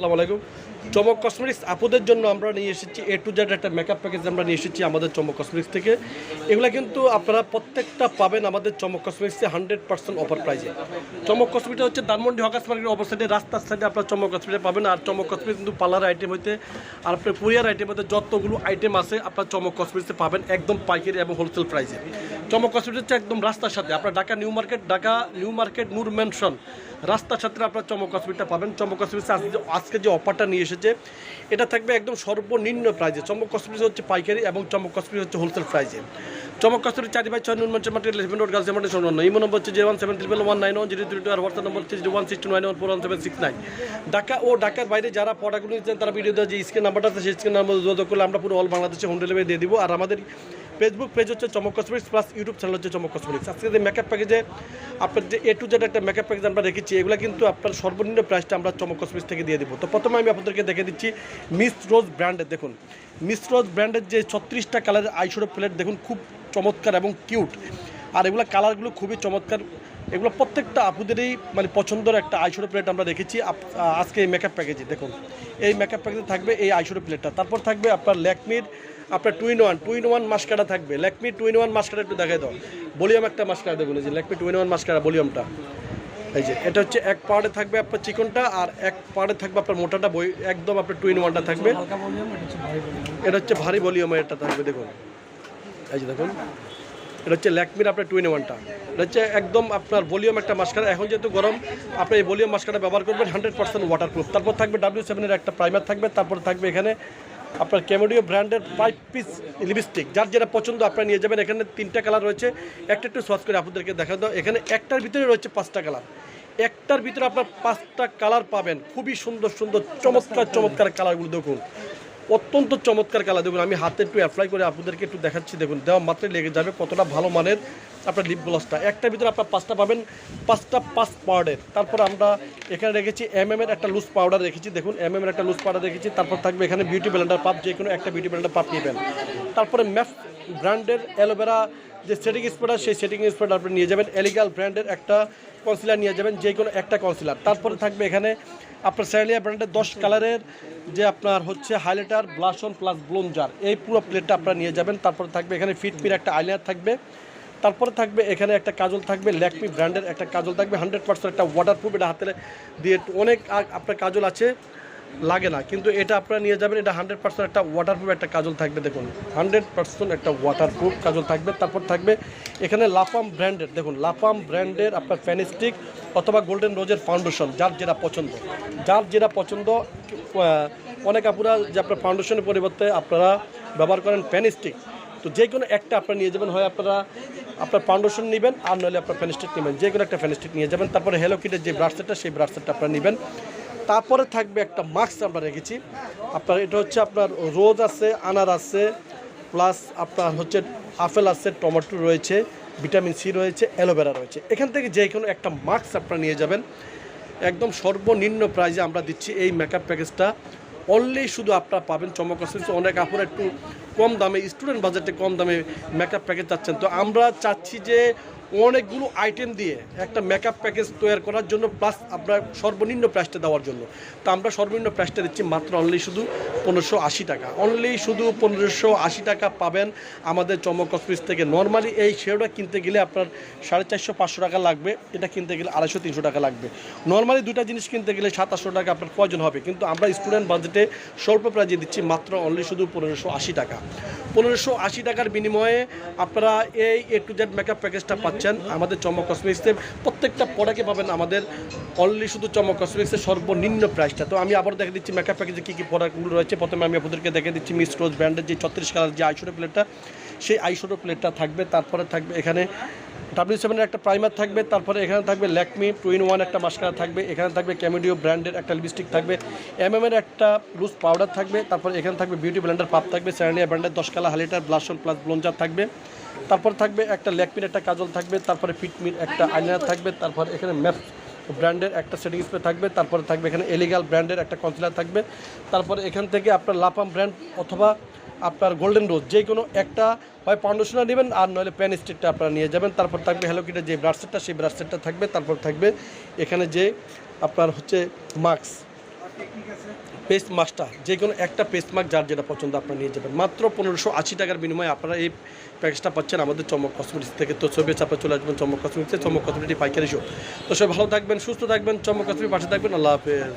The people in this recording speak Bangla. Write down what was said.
আসসালামু আলাইকুম। চমক কসমেটিক্স আপুদের জন্য আমরা নিয়ে এসেছি এ টু জেড একটা মেকআপ প্যাকেজ আমরা নিয়ে এসেছি আমাদের চমক কসমেটিক্স থেকে। এগুলো কিন্তু আপনারা প্রত্যেকটা পাবেন আমাদের চমক কসমেটিক্সে হান্ড্রেড পার্সেন্ট অফার প্রাইজে চমক কসমেটিক হচ্ছে ধানমন্ডি হকাস মার্কেটের সাইডে রাস্তার সাইডে আপনার চমক কসমেটিক পাবেন। আর চমক কসমেটিক কিন্তু পার্লার আইটেম হইতে আর আপনার কুরিয়ার আইটেম হতে যতগুলো আইটেম আছে আপনার চমক কসমেটিক্সে পাবেন একদম পাইকারি এবং হোলসেল প্রাইসে চমক কসমেটিক হচ্ছে একদম রাস্তার সাথে। আপনার Dhaka New Market, Dhaka New Market, Noor mansion রাস্তার সাথে আপনার চমক কসমেটিকটা পাবেন। চমক কসমেটিক্স আজকে যে অফারটা নিয়ে এসেছে, এটা থাকবে একদম সর্বনিম্ন প্রাইজে চমক কসমেটিক্স হচ্ছে পাইকারি এবং চমক কসমেটিক্স হচ্ছে হোলসেল প্রাইজে চমক কসমেটিক চারি বাই ছয় নুন মঞ্চের মাটি লেভেন রোড গার্লস মাটি শূন্য ইমো নম্বর হচ্ছে zero one seven triple one nine one zero three two আর হোয়াটসঅ্যাপ নম্বর হচ্ছে zero one six two nine one four one seven six nine Dhaka ও ঢাকার বাইরে যারা প্রোডাক্টগুলো নিচ্ছেন তারা ভিডিও দেওয়া যে স্ক্রিন নাম্বারটা আছে, সেই স্ক্রিন নাম্বার যোগাযোগ করলে আমরা পুরো অল বাংলাদেশে হোম ডেলিভারি দিয়ে দিব। আর আমাদের ফেসবুক পেজ হচ্ছে চমক কসমেটিক্স প্লাস ইউটিউব চ্যানেল হচ্ছে চমক কসমেটিক্স আজকে যে মেকআপ প্যাকেজে আপনার যে এ টু জেড একটা মেকআপ প্যাকেজ আমরা রেখেছি, এগুলো কিন্তু আপনার সর্বনিম্ন প্রাইসটা আমরা চমক কসমেটিক্স থেকে দিয়ে দেবো। তো প্রথমে আমি আপনাদেরকে দেখে দিচ্ছি মিস রোজ ব্র্যান্ডের দেখুন। মিস রোজ ব্র্যান্ডের যে ছত্রিশটা কালারের আইশোডো প্লেট দেখুন, খুব চমৎকার এবং কিউট আর এগুলো কালারগুলো খুবই চমৎকার। এগুলো প্রত্যেকটা আপুদেরই মানে পছন্দের একটা আইশোডো প্লেট আমরা রেখেছি আজকে এই মেকআপ প্যাকেজে দেখুন। এই মেকআপ প্যাকেজে থাকবে এই আইশোডো প্লেটটা তারপর থাকবে আপনার ল্যাকমির আপনার two in one two in one mascara থাকবে। Lakme two in one mascara একটু দেখাই দাও। ভলিউম একটা মাস্কারা দেখুন যে Lakme two in one mascara ভলিউমটা এই যে এটা হচ্ছে এক পার্টে থাকবে আপনার চিকনটা আর এক পার্টে থাকবে আপনার মোটাটা বই একদম আপনার টু ইন ওয়ানটা থাকবে এটা হচ্ছে ভারী ভলিউম এটা থাকবে দেখুন। এই যে দেখুন। এটা হচ্ছে ল্যাকমির আপনার টু ইন ওয়ানটা এটা হচ্ছে একদম আপনার ভলিউম একটা মাস্কারা এখন যেহেতু গরম আপনি এই ভলিউম মাস্কারা ব্যবহার করবেন হান্ড্রেড পার্সেন্ট ওয়াটারপ্রুফ তারপর থাকবে ডাব্লিউ সেভেনের একটা প্রাইমার থাকবে তারপর থাকবে এখানে আপনার ক্যামেডিও ব্র্যান্ডের ফাইভ পিস লিপস্টিক যার যেটা পছন্দ, আপনারা নিয়ে যাবেন। এখানে তিনটা কালার রয়েছে। একটা একটু সস করে আপনাদেরকে দেখা দাও। এখানে একটার ভিতরে রয়েছে পাঁচটা কালার একটার ভিতরে আপনার পাঁচটা কালার পাবেন। খুবই সুন্দর সুন্দর, চমৎকার চমৎকার কালারগুলো দেখুন। অত্যন্ত চমৎকার কালার। দেখুন, আমি হাতে একটু অ্যাপ্লাই করে আপনাদেরকে একটু দেখাচ্ছি। দেখুন, দেওয়া মাত্রই লেগে যাবে কতটা ভালো মানের আপনার লিপ গ্লসটা একটা ভিতরে আপনার পাঁচটা পাবেন, পাঁচটা পাঁচ পাউডার তারপর আমরা এখানে রেখেছি এম এর একটা লুজ পাউডার রেখেছি। দেখুন এম এর একটা লুজ পাউডার রেখেছি। তারপর থাকবে এখানে বিউটি ব্লেন্ডার পাপ যে কোনো একটা বিউটি ব্লেন্ডার পাপ নেবেন। তারপরে ম্যাফ ব্র্যান্ডের অ্যালোভেরা যে সেটিং স্প্রেডার সেই সেটিং স্প্রেডার আপনি নিয়ে যাবেন। এলিগাল ব্র্যান্ডের একটা কনসিলার নিয়ে যাবেন, যে কোনো একটা কনসিলার তারপরে থাকবে এখানে আপনার স্যালিয়া ব্র্যান্ডের দশ কালারের যে আপনার হচ্ছে হাইলাইটার ব্লাশন প্লাস ব্লোনজার এই পুরো প্লেটটা আপনারা নিয়ে যাবেন। তারপরে থাকবে এখানে ফিটমির একটা আইলাইনার থাকবে। তারপরে থাকবে এখানে একটা কাজল থাকবে ল্যাকমি ব্র্যান্ডের একটা কাজল থাকবে। হান্ড্রেড পার্সেন্ট একটা ওয়াটারপ্রুফ এটা হাতে দিয়ে অনেক আপনার কাজল আছে। লাগে না। কিন্তু এটা আপনারা নিয়ে যাবেন, এটা হান্ড্রেড পার্সেন্ট একটা ওয়াটারপ্রুফ একটা কাজল থাকবে, দেখুন। হান্ড্রেড পার্সেন্ট একটা ওয়াটারপ্রুফ কাজল থাকবে। তারপর থাকবে এখানে লাফাম ব্র্যান্ডের দেখুন, লাফাম ব্র্যান্ডের আপনার ফ্যানিস্টিক অথবা গোল্ডেন রোজের ফাউন্ডেশন যার যেটা পছন্দ। যার যেটা পছন্দ অনেক আপনারা যে আপনার ফাউন্ডেশনের পরিবর্তে আপনারা ব্যবহার করেন ফ্যানিস্টিক তো যে কোনো একটা আপনারা নিয়ে যাবেন, হয় আপনারা, আপনার ফাউন্ডেশন নেবেন আর নইলে আপনার ফ্যানিস্টিক নেবেন। যে কোনো একটা ফ্যানিস্টিক নিয়ে যাবেন। তারপরে হ্যালো কিটের যে ব্রাশসেটটা সেই ব্রাশসেটটা আপনারা নেবেন। তারপরে থাকবে একটা মাস্ক আমরা রেখেছি। আপনার এটা হচ্ছে আপনার রোজ আছে, আনার আছে, প্লাস আপনার হচ্ছে আপেল আছে, টমেটো রয়েছে, ভিটামিন সি রয়েছে, অ্যালোভেরা রয়েছে। এখান থেকে যে কোনো একটা মাস্ক আপনারা নিয়ে যাবেন। একদম সর্বনিম্ন প্রাইজে আমরা দিচ্ছি এই মেকআপ প্যাকেজটা অনলি শুধু আপনারা পাবেন চমক আসছে অনেক আপনারা একটু কম দামে স্টুডেন্ট বাজেটে কম দামে মেকআপ প্যাকেজ চাচ্ছেন। তো আমরা চাচ্ছি যে অনেকগুলো আইটেম দিয়ে একটা মেকআপ প্যাকেজ তৈরি করার জন্য প্লাস আপনার সর্বনিম্ন প্রাইসটা দেওয়ার জন্য। তা আমরা সর্বনিম্ন প্রাইসটা দিচ্ছি মাত্র অনলি শুধু পনেরোশো আশি টাকা। অনলি শুধু পনেরোশো আশি টাকা পাবেন আমাদের চমক অফিস থেকে। নর্মালি এই শেয়ারটা কিনতে গেলে আপনার সাড়ে চারশো পাঁচশো টাকা লাগবে। এটা কিনতে গেলে আড়াইশো তিনশো টাকা লাগবে। নর্মালি দুটা জিনিস কিনতে গেলে সাতাশশো টাকা আপনার প্রয়োজন হবে। কিন্তু আমরা স্টুডেন্ট বাজেটে স্বল্প প্রাইজে দিচ্ছি মাত্র অনলি শুধু পনেরোশো আশি টাকা। পনেরোশো আশি টাকার বিনিময়ে আপনারা এই এ টু জেড মেকআপ প্যাকেজটা পাচ্ছেন আমাদের চমক কসমেটিক্সে প্রত্যেকটা প্রোডাক্টে পাবেন আমাদের অনলি শুধু চমক কসমেটিক্সের সর্বনিম্ন প্রাইসটা তো আমি আবার দেখে দিচ্ছি মেকআপ প্যাকেজে কী কী প্রোডাক্টগুলো রয়েছে। প্রথমে আমি আপনাদেরকে দেখে দিচ্ছি মিস রোজ ব্র্যান্ডের যে ছত্রিশ কালার যে আইশোটো প্লেটটা, সেই আইশোটো প্লেটটা থাকবে। তারপরে থাকবে এখানে ডাব্লিউ সেভেনের একটা প্রাইমার থাকবে, তারপরে এখানে থাকবে ল্যাকমি টু ইন ওয়ান একটা মাস্কারা থাকবে, এখানে থাকবে ক্যামেডিও ব্র্যান্ডের একটা লিপস্টিক থাকবে এম এর একটা লুজ পাউডার থাকবে, তারপরে এখানে থাকবে বিউটি ব্লেন্ডার পাপ থাকবে স্যানিয়া ব্র্যান্ডের দশ কালা হালিটার ব্লাশন প্লাস ব্লঞ্জার থাকবে, তারপর থাকবে একটা ল্যাকমির একটা কাজল থাকবে, তারপরে ফিটমির একটা আইলাইনার থাকবে, তারপর এখানে ম্যাপ ব্র্যান্ডের একটা সেটিং স্প্রে থাকবে, তারপরে থাকবে এখানে এলিগাল ব্র্যান্ডের একটা কনসিলার থাকবে। তারপরে এখান থেকে আপনার লাপাম ব্র্যান্ড অথবা আপনার গোল্ডেন রোজ যে কোনো একটা হয় পাউন্ডেশনার নেবেন, আর নইলে প্যান স্টিকটা আপনারা নিয়ে যাবেন। তারপর থাকবে হ্যালো কিটের যে ব্রাশসেটটা সেই ব্রাশ সেটটা থাকবে। তারপর থাকবে এখানে যে আপনার হচ্ছে মাস্ক পেস্ট মাস্টার যে কোনো একটা পেস্ট মাস্ক যার যেটা পছন্দ আপনারা নিয়ে যাবেন। মাত্র পনেরোশো আশি টাকার বিনিময়ে আপনারা এই প্যাকেজটা পাচ্ছেন আমাদের চমক কসমেটিক্স থেকে। তো ছবি চাপে চলে আসবেন চমক কসমেটিক্সে চমক কসমেটিক পাইকারি শো তো সবাই ভালো থাকবেন, সুস্থ থাকবেন, চমক কসমেটিক পাশে থাকবেন। আল্লাহ হাফেজ।